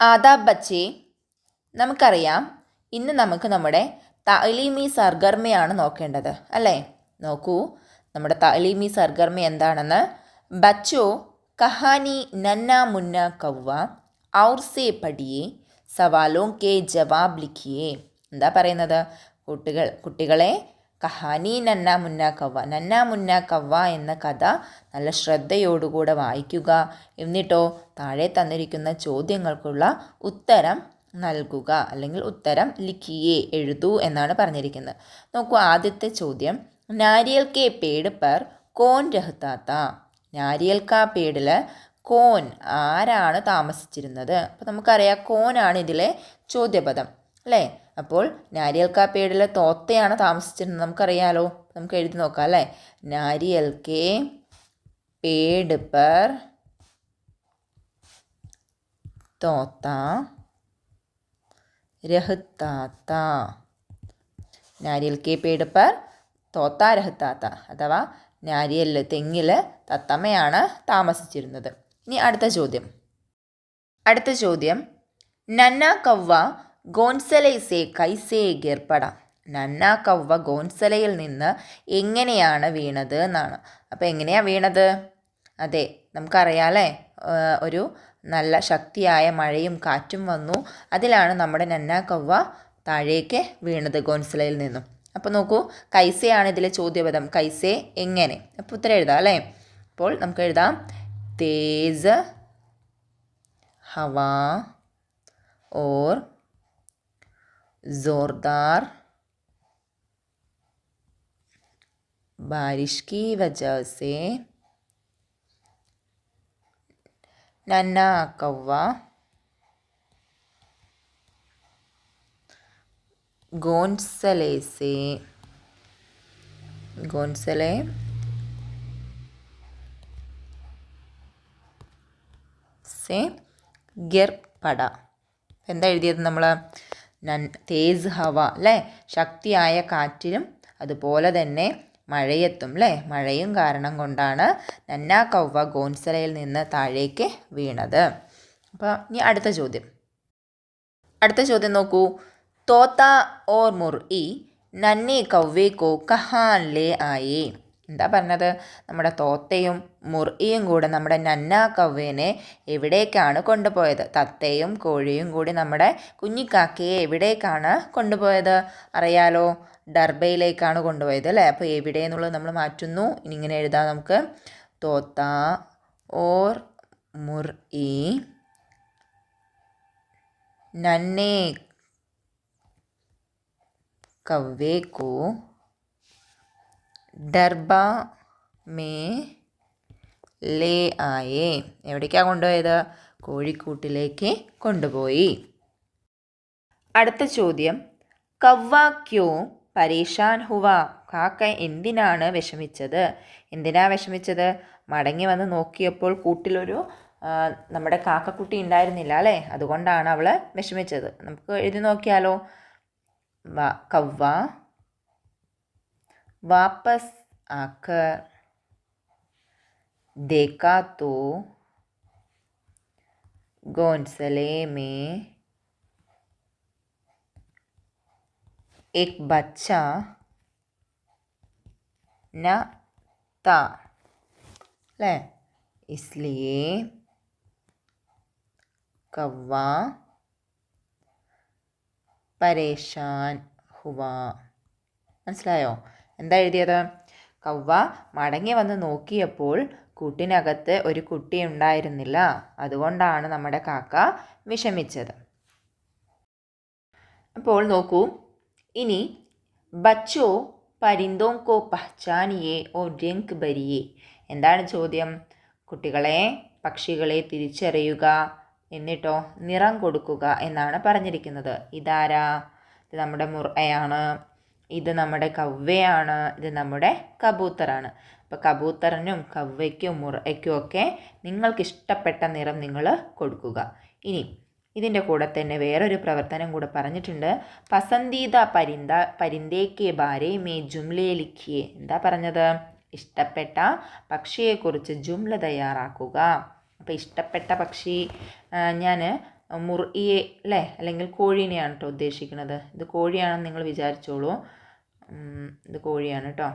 ആദാബ് ബച്ചേ നമുക്കറിയാം ഇന്ന് നമുക്ക് നമ്മുടെ തലീമി സർഗർമ്മയാണ് നോക്കേണ്ടത് അല്ലേ? നോക്കൂ നമ്മുടെ തലീമി സർഗർമ്മ എന്താണെന്ന്. ബച്ചോ കഹാനി നന്ന മുന്ന കവ്വ ഔർസെ സവാലോ സവാലോं കെ ജവാബ് ലിഖിയേ. എന്താ പറയുന്നത്? കുട്ടികൾ കുട്ടികളെ കഹാനി നന്ന മുന്ന കവ്വ നന്ന മുന്ന കവ്വ എന്ന കഥ നല്ല ശ്രദ്ധയോടുകൂടെ വായിക്കുക. എന്നിട്ടോ താഴെ തന്നിരിക്കുന്ന ചോദ്യങ്ങൾക്കുള്ള ഉത്തരം നൽകുക അല്ലെങ്കിൽ ഉത്തരം ലിഖിയേ എഴുതൂ എന്നാണ് പറഞ്ഞിരിക്കുന്നത്. നോക്കൂ ആദ്യത്തെ ചോദ്യം. നാരിയൽ കെ പേട് പർ കോൻ രഹത്താത്ത നാരിയൽ കാ പേടിൽ കോൻ ആരാണ് താമസിച്ചിരുന്നത്? അപ്പോൾ നമുക്കറിയാം കോനാണ് ഇതിലെ ചോദ്യപദം അല്ലേ? അപ്പോൾ നാരിയൽ കാപ്പേടിലെ തോത്തയാണ് താമസിച്ചിരുന്നത്. നമുക്കറിയാലോ. നമുക്ക് എഴുതി നോക്കാം അല്ലേ? നാരിയൽ കെ പേട് പർ തോത്ത രഹത്താത്ത. നാരിയൽ കെ പേട് പർ തോത്ത രഹത്താത്ത. അഥവാ നാരിയൽ തെങ്ങിൽ തത്തമ്മയാണ് താമസിച്ചിരുന്നത്. ഇനി അടുത്ത ചോദ്യം. അടുത്ത ചോദ്യം. നന്ന കവ്വ ഗോൺസലൈസേ കൈസേ ഗെർപ്പട നന്ന കവ്വ ഗോൺസലയിൽ നിന്ന് എങ്ങനെയാണ് വീണത് എന്നാണ്. അപ്പോൾ എങ്ങനെയാണ് വീണത്? അതെ നമുക്കറിയാലേ ഒരു നല്ല ശക്തിയായ മഴയും കാറ്റും വന്നു. അതിലാണ് നമ്മുടെ നന്ന കവ്വ താഴേക്ക് വീണത് ഗോൺസലയിൽ നിന്നും. അപ്പോൾ നോക്കൂ കൈസയാണ് ഇതിലെ ചോദ്യപദം. കൈസേ എങ്ങനെ? അപ്പോൾ ഉത്തരം എഴുതാം അല്ലേ? അപ്പോൾ നമുക്ക് എഴുതാം. തേസ് ഹവാ ഓർ ज़ोरदार बारिश की वजह से नन्ना कौवा घोंसले से घोंसले से ഗിർ പട എന്താ എഴുതിയത് നമ്മൾ നൻ തേസ് ഹവ അല്ലേ ശക്തിയായ കാറ്റിലും അതുപോലെ തന്നെ മഴയെത്തും അല്ലേ മഴയും കാരണം കൊണ്ടാണ് നന്ന കൗവ ഗോൻസലയിൽ നിന്ന് താഴേക്ക് വീണത്. അപ്പോൾ ഇനി അടുത്ത ചോദ്യം. അടുത്ത ചോദ്യം നോക്കൂ. തോത്ത ഓർ മുർ ഇ നന്നെ കോ കഹാൻ ലേ ആയേ? എന്താ പറഞ്ഞത്? നമ്മുടെ തോത്തയും മുറിയും കൂടെ നമ്മുടെ നന്ന കവ്വേനെ എവിടേക്കാണ് കൊണ്ടുപോയത്? തത്തയും കോഴിയും കൂടി നമ്മുടെ കുഞ്ഞിക്കാക്കയെ എവിടേക്കാണ് കൊണ്ടുപോയത്? അറിയാലോ ഡർബയിലേക്കാണ് കൊണ്ടുപോയത് അല്ലേ? അപ്പോൾ എവിടെ എന്നുള്ളത് നമ്മൾ മാറ്റുന്നു. ഇനി ഇങ്ങനെ എഴുതാം നമുക്ക്. തോത്ത ഓർ മുർ ഇ കവ്വേക്കൂ ഡർബ മേ ലേ ആയേ. എവിടേക്കാണ് കൊണ്ടുപോയത്? കോഴിക്കൂട്ടിലേക്ക് കൊണ്ടുപോയി. അടുത്ത ചോദ്യം. കവ്വ ക്യോ പരേഷാൻ ഹുവ? കാക്ക എന്തിനാണ് വിഷമിച്ചത്? എന്തിനാ വിഷമിച്ചത്? മടങ്ങി വന്ന് നോക്കിയപ്പോൾ കൂട്ടിലൊരു നമ്മുടെ കാക്കക്കുട്ടി ഉണ്ടായിരുന്നില്ല അല്ലേ? അതുകൊണ്ടാണ് അവൾ വിഷമിച്ചത്. നമുക്ക് എഴുതി നോക്കിയാലോ. കവ്വ वापस आकर देखा तो घोंसले में एक बच्चा न था ले इसलिए कौवा परेशान हुआ മനസ്സിലായോ എന്താ എഴുതിയത്? കവ്വ മടങ്ങി വന്ന് നോക്കിയപ്പോൾ കൂട്ടിനകത്ത് ഒരു കുട്ടി ഉണ്ടായിരുന്നില്ല. അതുകൊണ്ടാണ് നമ്മുടെ കാക്ക വിഷമിച്ചത്. അപ്പോൾ നോക്കൂ. ഇനി ബച്ചോ പരിന്തോം കോ പഹ്ചാനിയെ ഓ രംഗ് ബരിയെ എന്താണ് ചോദ്യം? കുട്ടികളെ പക്ഷികളെ തിരിച്ചറിയുക എന്നിട്ടോ നിറം കൊടുക്കുക എന്നാണ് പറഞ്ഞിരിക്കുന്നത്. ഇതാരാ? ഇത് നമ്മുടെ മുറയാണ് ഇത് നമ്മുടെ കവ്വയാണ് ഇത് നമ്മുടെ കബൂത്തറാണ്. അപ്പോൾ കബൂത്തറിനും കവ്വയ്ക്കും മുറയ്ക്കും ഒക്കെ നിങ്ങൾക്ക് ഇഷ്ടപ്പെട്ട നിറം നിങ്ങൾ കൊടുക്കുക. ഇനി ഇതിന്റെ കൂടെ തന്നെ വേറൊരു പ്രവർത്തനം കൂടെ പറഞ്ഞിട്ടുണ്ട്. പസന്തീത പരിന്ത പരിന്തേക്ക് ബാരെ മേ ജുംലയെ ലിഖിയെ എന്താ പറഞ്ഞത്? ഇഷ്ടപ്പെട്ട പക്ഷിയെക്കുറിച്ച് ജുംല തയ്യാറാക്കുക. അപ്പോൾ ഇഷ്ടപ്പെട്ട പക്ഷി ഞാൻ മുറിയെ അല്ലേ അല്ലെങ്കിൽ കോഴീനെയാണ് കേട്ടോ ഉദ്ദേശിക്കുന്നത്. ഇത് കോഴിയാണെന്ന് നിങ്ങൾ വിചാരിച്ചോളൂ. ഇത് കോഴിയാണ് കേട്ടോ.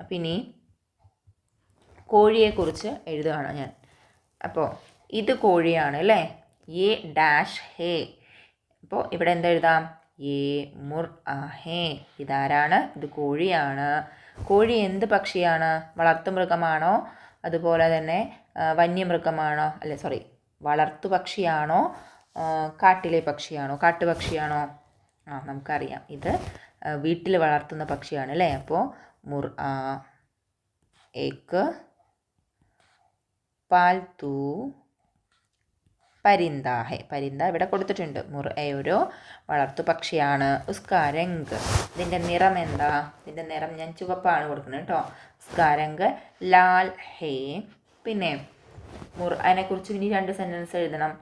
അപ്പം ഇനി കോഴിയെക്കുറിച്ച് എഴുതുകയാണ് ഞാൻ. അപ്പോൾ ഇത് കോഴിയാണ് അല്ലേ? എ ഡാഷ് ഹേ. അപ്പോൾ ഇവിടെ എന്താ എഴുതാം? എ മുർ ഹേ. ഇതാരാണ്? ഇത് കോഴിയാണ്. കോഴി എന്ത് പക്ഷിയാണ്? വളർത്തുമൃഗമാണോ അതുപോലെ തന്നെ വന്യമൃഗമാണോ? അല്ലെ സോറി വളർത്തു പക്ഷിയാണോ? കാട്ടിലെ പക്ഷിയാണോ? കാട്ടുപക്ഷിയാണോ? ആ നമുക്കറിയാം. ഇത് വീട്ടിൽ വളർത്തുന്ന പക്ഷിയാണ് അല്ലേ? അപ്പോൾ മുർ ഏക്ക് പാൽത്തു പരിന്ത ഹെ പരിന്ത ഇവിടെ കൊടുത്തിട്ടുണ്ട്. മുർ ഒരു വളർത്തു പക്ഷിയാണ്. ഉസ്കാരങ്ക് ഇതിന്റെ നിറം എന്താ? ഇതിന്റെ നിറം ഞാൻ ചുവപ്പാണ് കൊടുക്കുന്നത് കേട്ടോ. ഉസ്കാരങ്ക് ലാൽ ഹേ. പിന്നെ മുർ അതിനെക്കുറിച്ച് ഇനി രണ്ട് സെന്റൻസ് എഴുതണം.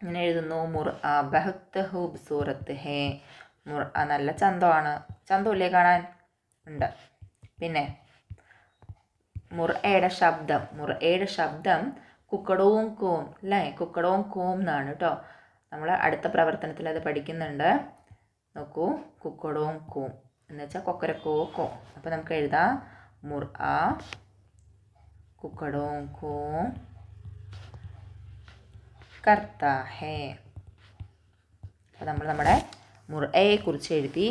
ഇങ്ങനെ എഴുതുന്നു. മുർ ആ ഹൂബ് ഹൂബ്സൂറത്ത് ഹേ. നല്ല ചന്തമാണ്. ചന്തമില്ലേ കാണാൻ ഉണ്ട്. പിന്നെ മുറയുടെ ശബ്ദം. മുറയുടെ ശബ്ദം കുക്കടവും കോം അല്ലേ? കുക്കടവും കോം എന്നാണ് കേട്ടോ. നമ്മൾ അടുത്ത പ്രവർത്തനത്തിൽ അത് പഠിക്കുന്നുണ്ട്. നോക്കൂ കുക്കടവും കോം എന്ന് വെച്ചാൽ കൊക്കരക്കോ കോ. അപ്പോൾ നമുക്ക് എഴുതാം. മുർ ആ കുക്കടവും കോം കർത്താഹേ അപ്പോൾ നമ്മൾ നമ്മുടെ മുറയെ കുറിച്ച് എഴുതി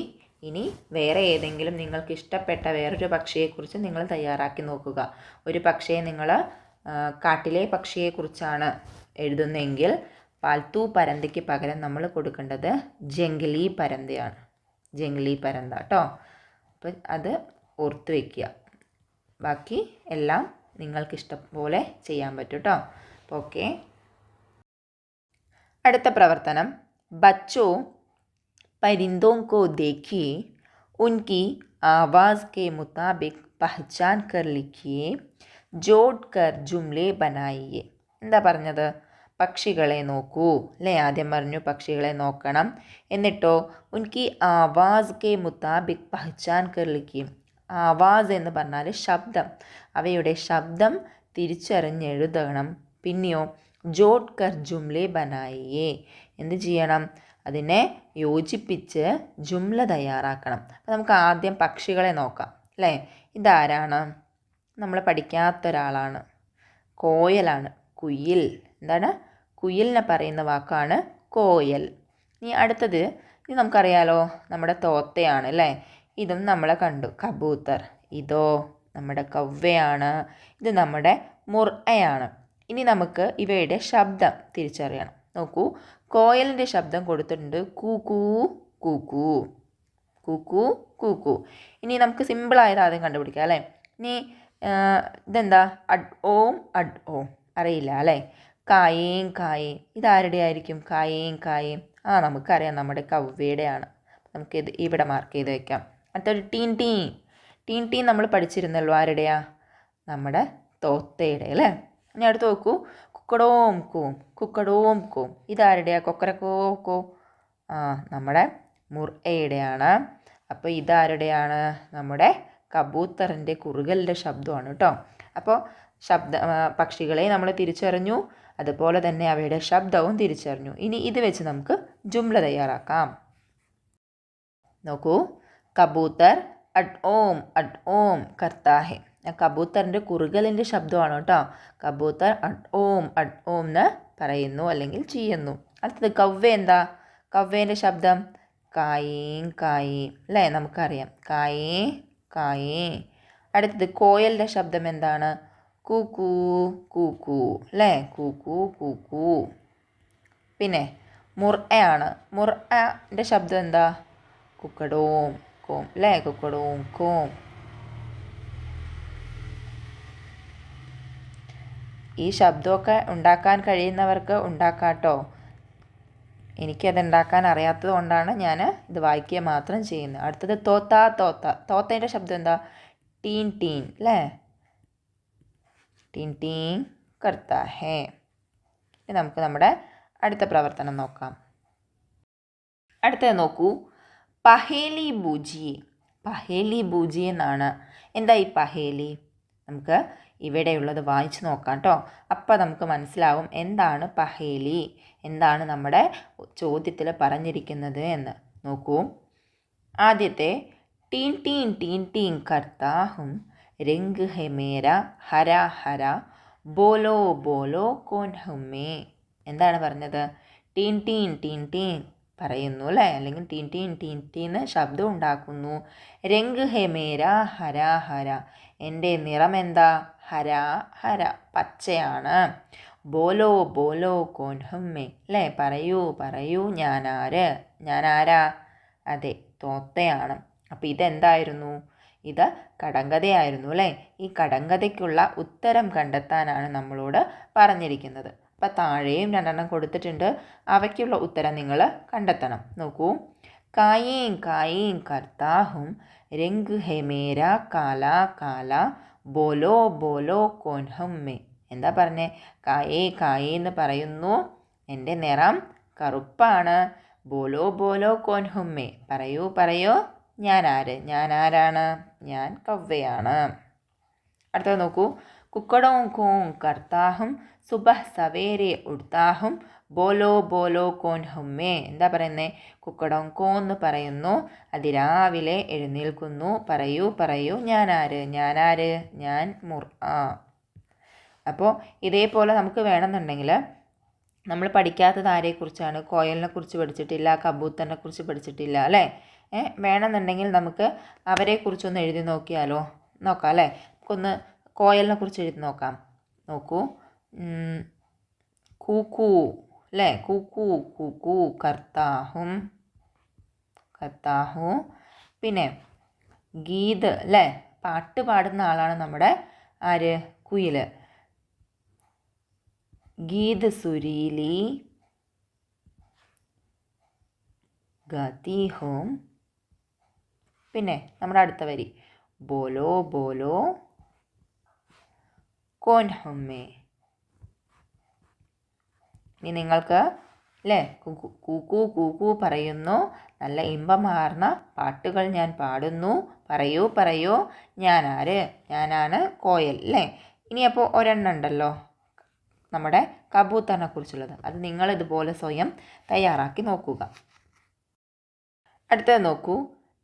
ഇനി വേറെ ഏതെങ്കിലും നിങ്ങൾക്ക് ഇഷ്ടപ്പെട്ട വേറൊരു പക്ഷിയെക്കുറിച്ച് നിങ്ങൾ തയ്യാറാക്കി നോക്കുക. ഒരു പക്ഷിയെ നിങ്ങൾ കാട്ടിലെ പക്ഷിയെക്കുറിച്ചാണ് എഴുതുന്നതെങ്കിൽ പാൽത്തു പരന്തയ്ക്ക് പകരം നമ്മൾ കൊടുക്കേണ്ടത് ജംഗ്ലി പരന്തയാണ്. ജംഗ്ലി പരന്ത കേട്ടോ അപ്പം അത് ഓർത്ത് വയ്ക്കുക ബാക്കി എല്ലാം നിങ്ങൾക്ക് ഇഷ്ടം പോലെ ചെയ്യാൻ പറ്റും കേട്ടോ അപ്പോൾ ഓക്കെ. അടുത്ത പ്രവർത്തനം. ബച്ചോ परिंदों को देखिए उनकी आवाज़ के मुताबिक पहचान कर लिखिए जोड़ कर जुमले बनाइए എന്താ പറഞ്ഞത് പക്ഷികളെ നോക്കൂ അല്ലേ ആദ്യം പറഞ്ഞു പക്ഷികളെ നോക്കണം എന്നിട്ടോ ഉൻകി ആവാസ് കെ മുതാബിക് പഹ്ചാൻ കർ ലിഖിയും ആവാസ് എന്ന് പറഞ്ഞാൽ ശബ്ദം അവയുടെ ശബ്ദം തിരിച്ചറിഞ്ഞെഴുതണം പിന്നെയോ ജോഡ് കർ ജുംലെ ബനായിയേ എന്ത് ചെയ്യണം അതിനെ യോജിപ്പിച്ച് ജുംല തയ്യാറാക്കണം. അപ്പോൾ നമുക്ക് ആദ്യം പക്ഷികളെ നോക്കാം അല്ലേ? ഇതാരാണ്? നമ്മൾ പഠിക്കാത്ത ഒരാളാണ്. കോയലാണ്. കുയിൽ. എന്താണ്? കുയിലിനെ പറയുന്ന വാക്കാണ് കോയൽ. ഇനി അടുത്തത് ഇത് നമുക്കറിയാലോ നമ്മുടെ തോത്തയാണ് അല്ലേ? ഇതും നമ്മളെ കണ്ടു. കബൂത്തർ ഇതോ നമ്മുടെ കവ്വയാണ് ഇത് നമ്മുടെ മുർഅയാണ്. ഇനി നമുക്ക് ഇവയുടെ ശബ്ദം തിരിച്ചറിയണം. നോക്കൂ. കോയലിന്റെ ശബ്ദം കൊടുത്തിട്ടുണ്ട്. കൂ കൂ കൂ കൂ. കൂക്കു കൂക്കു ഇനി നമുക്ക് സിമ്പിളായത് ആദ്യം കണ്ടുപിടിക്കാം അല്ലേ? ഇനി ഇതെന്താ? അഡ് ഓം അഡ് ഓം. അറിയില്ല അല്ലേ? കായേം കായേം. ഇതാരുടെ ആയിരിക്കും? കായേം കായേം. ആ നമുക്കറിയാം നമ്മുടെ കവ്വയുടെയാണ്. നമുക്കിത് ഇവിടെ മാർക്ക് ചെയ്ത് വെക്കാം. അടുത്തൊരു ടീൻ ടീൻ. ടീൻ ടീൻ നമ്മൾ പഠിച്ചിരുന്നല്ലോ. ആരുടെയാ? നമ്മുടെ തോത്തയുടെ അല്ലേ? ഇനി അടുത്ത് നോക്കൂ. കുക്കടോം കൂം കുക്കടോം കൂം. ഇതാരുടെയാ? കൊക്കരക്കോ കോ. ആ നമ്മുടെ മുറയുടെയാണ് അപ്പോൾ ഇതാരുടെയാണ്? നമ്മുടെ കബൂത്തറിന്റെ കുറുകലിന്റെ ശബ്ദമാണ് കേട്ടോ. അപ്പോൾ ശബ്ദ പക്ഷികളെ നമ്മൾ തിരിച്ചറിഞ്ഞു. അതുപോലെ തന്നെ അവയുടെ ശബ്ദവും തിരിച്ചറിഞ്ഞു. ഇനി ഇത് വെച്ച് നമുക്ക് ജുംല തയ്യാറാക്കാം. നോക്കൂ. കബൂത്തർ അഡ് ഓം അഡ് ഓം കർത്താഹെ. കബൂത്തറിന്റെ കുറുകലിന്റെ ശബ്ദമാണ് കേട്ടോ. കബൂത്തർ അഡ് ഓം അഡ് ഓം എന്ന് പറയുന്നു അല്ലെങ്കിൽ ചെയ്യുന്നു. അടുത്തത് കവ്വ എന്താ? കവ്വേന്റെ ശബ്ദം. കായേം കായേ അല്ലേ? നമുക്കറിയാം. കായേ കായേ അടുത്തത് കോയലിന്റെ ശബ്ദം എന്താണ്? കൂക്കൂ കൂക്കൂ അല്ലേ? കൂക്കൂ കൂക്കൂ പിന്നെ മുർഅയാണ് മുർഅന്റെ ശബ്ദം എന്താ? കുക്കടോം കോം അല്ലേ? കുക്കടോം കോം. ഈ ശബ്ദമൊക്കെ ഉണ്ടാക്കാൻ കഴിയുന്നവർക്ക് ഉണ്ടാക്കാട്ടോ. എനിക്കത് ഉണ്ടാക്കാൻ അറിയാത്തത് കൊണ്ടാണ് ഞാൻ ഇത് വായിക്കുക മാത്രം ചെയ്യുന്നത്. അടുത്തത് തോത്ത തോത്ത. തോത്തേന്റെ ശബ്ദം എന്താ? ടീൻ ടീൻ അല്ലേ ടീൻ ടീൻ കർത്ത ഹേ. നമുക്ക് നമ്മുടെ അടുത്ത പ്രവർത്തനം നോക്കാം. അടുത്തത് നോക്കൂ. പഹേലി ബൂജി പഹേലി ബൂജി എന്നാണ്. എന്താ ഈ പഹേലി? നമുക്ക് ഇവിടെയുള്ളത് വായിച്ചു നോക്കാം കേട്ടോ അപ്പോൾ നമുക്ക് മനസ്സിലാവും എന്താണ് പഹേലി? എന്താണ് നമ്മുടെ ചോദ്യത്തിൽ പറഞ്ഞിരിക്കുന്നത് എന്ന്. നോക്കൂ. ആദ്യത്തെ ടീൻ ടീൻ ടീൻ ടീൻ കർത്താഹും രംഗ് ഹെമേര ഹര ഹര ബോലോ ബോലോ കോൻ ഹുമേ എന്താണ് പറഞ്ഞത്? ടീൻ ടീൻ ടീൻ ടീൻ. പറയുന്നു അല്ലേ? അല്ലെങ്കിൽ ടീൻ ടീൻ ടീൻ ടീന്ന് ശബ്ദം ഉണ്ടാക്കുന്നു. രംഗ് ഹെ മേര ഹര ഹര. എന്റെ നിറം എന്താ? ഹര ഹര. പച്ചയാണ്. ബോലോ ബോലോ കോൻ ഹുമ്മേ അല്ലേ? പറയൂ പറയൂ ഞാനാര് ഞാനാരാ അതെ തോത്തയാണ്. അപ്പോൾ ഇതെന്തായിരുന്നു? ഇത് കടങ്കഥയായിരുന്നു അല്ലേ? ഈ കടങ്കഥയ്ക്കുള്ള ഉത്തരം കണ്ടെത്താനാണ് നമ്മളോട് പറഞ്ഞിരിക്കുന്നത്. അപ്പം താഴെയും രണ്ടെണ്ണം കൊടുത്തിട്ടുണ്ട്. അവയ്ക്കുള്ള ഉത്തരം നിങ്ങൾ കണ്ടെത്തണം. നോക്കൂ. കായേം കായേം കർത്താഹും രംഗ് ഹെ മേര കാല കാല ബോലോ ബോലോ കോൻഹമ്മേ എന്താ പറഞ്ഞേ? കായേ കായേ എന്ന് പറയുന്നു. എന്റെ നിറം കറുപ്പാണ്. ബോലോ ബോലോ കോൻഹുമ്മേ പറയൂ പറയൂ. ഞാൻ ആര്? ഞാൻ ആരാണ്? ഞാൻ കവ്വയാണ്. അടുത്തത് നോക്കൂ. കുക്കടോം കോം കർത്താഹും സുബഹ് സവേരെ ഉടുത്താഹും ബോലോ ബോലോ കോൻ ഹുമ്മേ എന്താ പറയുന്നത് കുക്കടോം കോ എന്ന് പറയുന്നു. അതിരാവിലെ എഴുന്നേൽക്കുന്നു. പറയൂ പറയൂ. ഞാനാര്? ഞാനാര്? ഞാൻ മുർ ആ. അപ്പോൾ ഇതേപോലെ നമുക്ക് വേണമെന്നുണ്ടെങ്കിൽ നമ്മൾ പഠിക്കാത്തത് ആരെക്കുറിച്ചാണ്? കോയലിനെ കുറിച്ച് പഠിച്ചിട്ടില്ല കബൂത്തറിനെ കുറിച്ച് പഠിച്ചിട്ടില്ല അല്ലേ? വേണമെന്നുണ്ടെങ്കിൽ നമുക്ക് അവരെക്കുറിച്ചൊന്ന് എഴുതി നോക്കിയാലോ? നോക്കാം അല്ലേ? നമുക്കൊന്ന് കോയലിനെ കുറിച്ച് എഴുതി നോക്കാം. നോക്കൂ. കൂക്കു അല്ലേ കൂക്കു കൂക്കു കർത്താഹും കർത്താഹു. പിന്നെ ഗീത് അല്ലേ പാട്ട് പാടുന്ന ആളാണ് നമ്മുടെ ആര്? കുയിൽ ഗീത് സുരീലി ഗതി ഹോം പിന്നെ നമ്മുടെ അടുത്ത വരി. ബോലോ ബോലോ. കോൻ ഹമ്മേ ഇനി നിങ്ങൾക്ക് അല്ലേ കൂക്കു കൂക്കു പറയുന്നു. നല്ല ഇമ്പമാർന്ന പാട്ടുകൾ ഞാൻ പാടുന്നു. പറയൂ പറയൂ. ഞാനാര്? ഞാനാണ് കോയൽ അല്ലേ ഇനി അപ്പോൾ ഒരെണ്ണം ഉണ്ടല്ലോ നമ്മുടെ കബൂത്തറിനെ കുറിച്ചുള്ളത് അത് നിങ്ങൾ ഇതുപോലെ സ്വയം തയ്യാറാക്കി നോക്കുക. അടുത്തത് നോക്കൂ.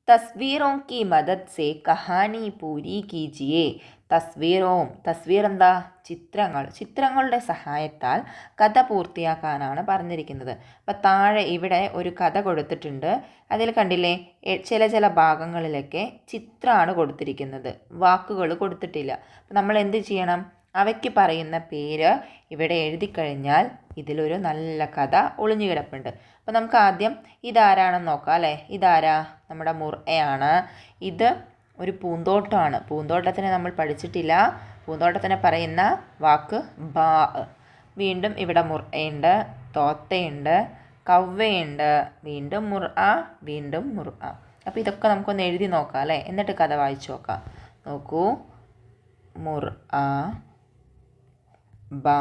തസ്വീറോം കി മദത് സേ കഹാനി പൂരി കീജിയെ തസ്വീറോം തസ്വീർ എന്താ ചിത്രങ്ങൾ. ചിത്രങ്ങളുടെ സഹായത്താൽ കഥ പൂർത്തിയാക്കാനാണ് പറഞ്ഞിരിക്കുന്നത്. അപ്പം താഴെ ഇവിടെ ഒരു കഥ കൊടുത്തിട്ടുണ്ട്. അതിൽ കണ്ടില്ലേ? ചില ചില ഭാഗങ്ങളിലൊക്കെ ചിത്രമാണ് കൊടുത്തിരിക്കുന്നത്. വാക്കുകൾ കൊടുത്തിട്ടില്ല. അപ്പം നമ്മൾ എന്ത് ചെയ്യണം? അവയ്ക്ക് പറയുന്ന പേര് ഇവിടെ എഴുതി കഴിഞ്ഞാൽ ഇതിലൊരു നല്ല കഥ ഒളിഞ്ഞു കിടപ്പുണ്ട്. അപ്പോൾ നമുക്ക് ആദ്യം ഇതാരാണെന്ന് നോക്കാം അല്ലേ? ഇതാരാ? നമ്മുടെ മുറയാണ് ഇത് ഒരു പൂന്തോട്ടമാണ് പൂന്തോട്ടത്തിനെ നമ്മൾ പഠിച്ചിട്ടില്ല. പൂന്തോട്ടത്തിനെ പറയുന്ന വാക്ക് ബാ. വീണ്ടും ഇവിടെ മുറയുണ്ട് തോത്തയുണ്ട് കവ്വയുണ്ട്. വീണ്ടും മുറ വീണ്ടും മുറ അപ്പോൾ ഇതൊക്കെ നമുക്കൊന്ന് എഴുതി നോക്കാം അല്ലേ? എന്നിട്ട് കഥ വായിച്ചു നോക്കാം. നോക്കൂ. മുർ ആ ബാ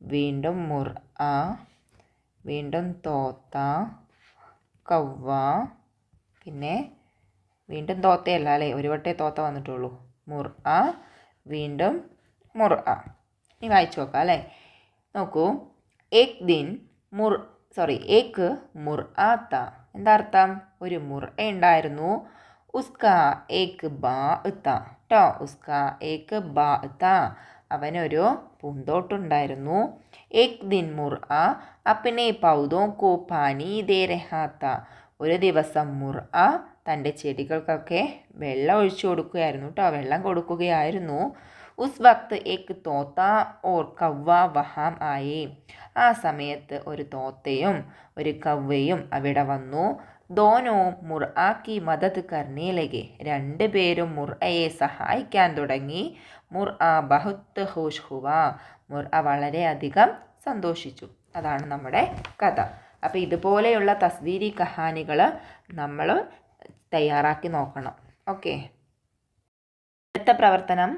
വീണ്ടും മുർ ആ. വീണ്ടും തോത്ത കവ്വ പിന്നെ വീണ്ടും തോത്തയല്ല അല്ലേ ഒരു വട്ടേ തോത്ത വന്നിട്ടുള്ളൂ. മുർ ആ. വീണ്ടും മുർ ആ. ഇനി വായിച്ചു നോക്കാം അല്ലേ? നോക്കൂ. ഏക് ദിൻ മുർ സോറി ഏക്ക് മുർ ആത്ത എന്താ അർത്ഥം? ഒരു മുർ ഉണ്ടായിരുന്നു. ഉസ്ക ഏക്ക് ബാ ഇത്ത കേട്ടോ ഉസ്ക ഏക്ക് ബാ ഇത്ത അവനൊരു പൂന്തോട്ടുണ്ടായിരുന്നു. ഏക് ദിൻ മുർ ആ അപ്പനെ പൗതോ കോ പാനി ദേ രഹാത്ത ഒരു ദിവസം മുർ ആ തന്റെ ചെടികൾക്കൊക്കെ വെള്ളം ഒഴിച്ചു കൊടുക്കുകയായിരുന്നു കേട്ടോ. വെള്ളം കൊടുക്കുകയായിരുന്നു. ഉസ് വക്ത് ഏക്ക് തോത്ത ഓർ കവ്വ വഹാം ആയി. ആ സമയത്ത് ഒരു തോത്തയും ഒരു കവ്വയും അവിടെ വന്നു. ദോനോ മുർ ആക്കി മദത് കർണേലകെ. രണ്ടുപേരും മുർഅയെ സഹായിക്കാൻ തുടങ്ങി. മുർ ആ ബഹുത്ത് ഹോഷ് ഹുവ. മുർ ആ വളരെയധികം സന്തോഷിച്ചു. അതാണ് നമ്മുടെ കഥ. അപ്പോൾ ഇതുപോലെയുള്ള തസ്വീരി കഹാനികൾ നമ്മൾ തയ്യാറാക്കി നോക്കണം. ഓക്കെ. അടുത്ത പ്രവർത്തനം.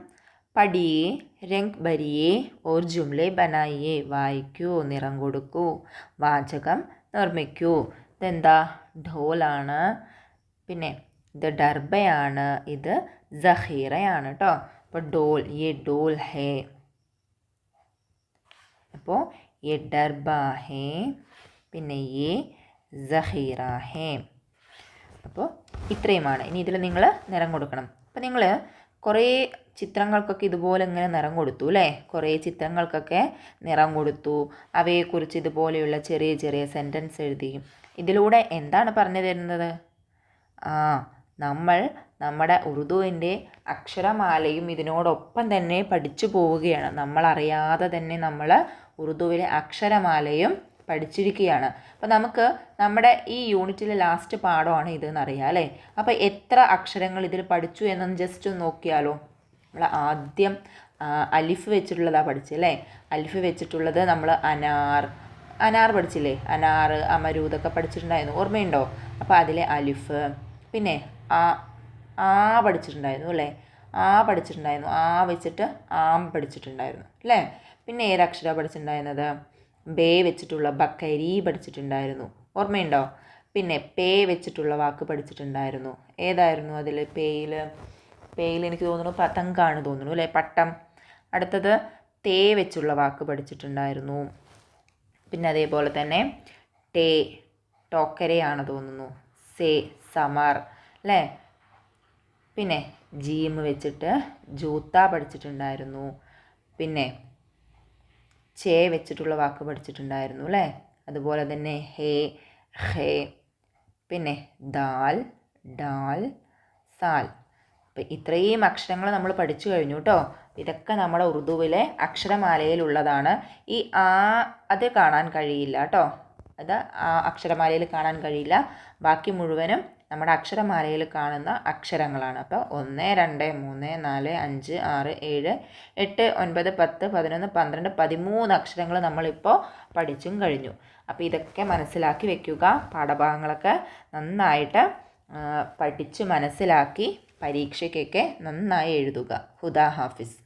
പഠിയേ രംഗ് ബരിയെ ഓർ ജുംലെ ബനായിയേ വായിക്കൂ നിറം കൊടുക്കൂ വാചകം നിർമ്മിക്കൂ. ഇതെന്താ? ഢോലാണ്. പിന്നെ ഇത് ഡർബയാണ് ഇത് ജഹീറയാണ് കേട്ടോ അപ്പോൾ ഡോൾ യെ ഡോൾ ഹേ. അപ്പോൾ യെ ഡർബ ഹേ പിന്നെ യെ സഹീറ ഹേ. അപ്പോൾ ഇത്രയുമാണ്. ഇനി ഇതിൽ നിങ്ങൾ നിറം കൊടുക്കണം. അപ്പോൾ നിങ്ങൾ കുറേ ചിത്രങ്ങൾക്കൊക്കെ ഇതുപോലെ ഇങ്ങനെ നിറം കൊടുത്തു അല്ലേ? കുറേ ചിത്രങ്ങൾക്കൊക്കെ നിറം കൊടുത്തു. അവയെക്കുറിച്ച് ഇതുപോലെയുള്ള ചെറിയ ചെറിയ സെന്റൻസ് എഴുതി. ഇതിലൂടെ എന്താണ് പറഞ്ഞു തരുന്നത്? ആ നമ്മൾ നമ്മുടെ ഉറുദുവിന്റെ അക്ഷരമാലയും ഇതിനോടൊപ്പം തന്നെ പഠിച്ചു പോവുകയാണ്. നമ്മളറിയാതെ തന്നെ നമ്മൾ ഉറുദുവിലെ അക്ഷരമാലയും പഠിച്ചിരിക്കുകയാണ്. അപ്പോൾ നമുക്ക് നമ്മുടെ ഈ യൂണിറ്റിലെ ലാസ്റ്റ് പാഠമാണ് ഇതെന്ന് അറിയാം അല്ലേ? അപ്പോൾ എത്ര അക്ഷരങ്ങൾ ഇതിൽ പഠിച്ചു എന്നൊന്ന് ജസ്റ്റ് ഒന്ന് നോക്കിയാലോ. നമ്മൾ ആദ്യം അലിഫ് വെച്ചിട്ടുള്ളതാണ് പഠിച്ചല്ലേ അലിഫ് വെച്ചിട്ടുള്ളത് നമ്മൾ അനാർ അനാർ പഠിച്ചില്ലേ? അനാർ അമരൂദൊക്കെ പഠിച്ചിട്ടുണ്ടായിരുന്നു. ഓർമ്മയുണ്ടോ? അപ്പോൾ അതിലെ അലിഫ് പിന്നെ ആ ആ പഠിച്ചിട്ടുണ്ടായിരുന്നു അല്ലേ? ആ പഠിച്ചിട്ടുണ്ടായിരുന്നു. ആ വെച്ചിട്ട് ആം പഠിച്ചിട്ടുണ്ടായിരുന്നു അല്ലേ? പിന്നെ ഏതക്ഷരമാണ് പഠിച്ചിട്ടുണ്ടായിരുന്നത്? ബേ വെച്ചിട്ടുള്ള ബക്കരി പഠിച്ചിട്ടുണ്ടായിരുന്നു. ഓർമ്മയുണ്ടോ? പിന്നെ പേ വെച്ചിട്ടുള്ള വാക്ക് പഠിച്ചിട്ടുണ്ടായിരുന്നു. ഏതായിരുന്നു അതിൽ പേയിൽ പേയിൽ എനിക്ക് തോന്നുന്നു പതങ്കാണ് തോന്നുന്നു അല്ലേ? പട്ടം. അടുത്തത് തേ വെച്ചുള്ള വാക്ക് പഠിച്ചിട്ടുണ്ടായിരുന്നു. പിന്നെ അതേപോലെ തന്നെ ടേ ടോക്കരയാണ് തോന്നുന്നു. സേ സമർ അല്ലേ? പിന്നെ ജീം വെച്ചിട്ട് ജൂത്ത പഠിച്ചിട്ടുണ്ടായിരുന്നു. പിന്നെ ചേ വെച്ചിട്ടുള്ള വാക്ക് പഠിച്ചിട്ടുണ്ടായിരുന്നു അല്ലേ? അതുപോലെ തന്നെ ഹേ ഹേ പിന്നെ ദാൽ ഡാൽ സാൽ. അപ്പം ഇത്രയും അക്ഷരങ്ങൾ നമ്മൾ പഠിച്ചു കഴിഞ്ഞു കേട്ടോ ഇതൊക്കെ നമ്മുടെ ഉറുദുവിലെ അക്ഷരമാലയിലുള്ളതാണ്. ഈ ആ അത് കാണാൻ കഴിയില്ല കേട്ടോ അത് ആ അക്ഷരമാലയിൽ കാണാൻ കഴിയില്ല. ബാക്കി മുഴുവനും നമ്മുടെ അക്ഷരമാലയിൽ കാണുന്ന അക്ഷരങ്ങളാണ്. അപ്പോൾ ഒന്ന് രണ്ട് മൂന്ന് നാല് അഞ്ച് ആറ് ഏഴ് എട്ട് ഒൻപത് പത്ത് പതിനൊന്ന് പന്ത്രണ്ട് പതിമൂന്ന് അക്ഷരങ്ങൾ നമ്മളിപ്പോൾ പഠിച്ചും കഴിഞ്ഞു. അപ്പോൾ ഇതൊക്കെ മനസ്സിലാക്കി വെക്കുക. പാഠഭാഗങ്ങളൊക്കെ നന്നായിട്ട് പഠിച്ച് മനസ്സിലാക്കി പരീക്ഷയ്ക്കൊക്കെ നന്നായി എഴുതുക. ഹുദാ ഹാഫിസ്.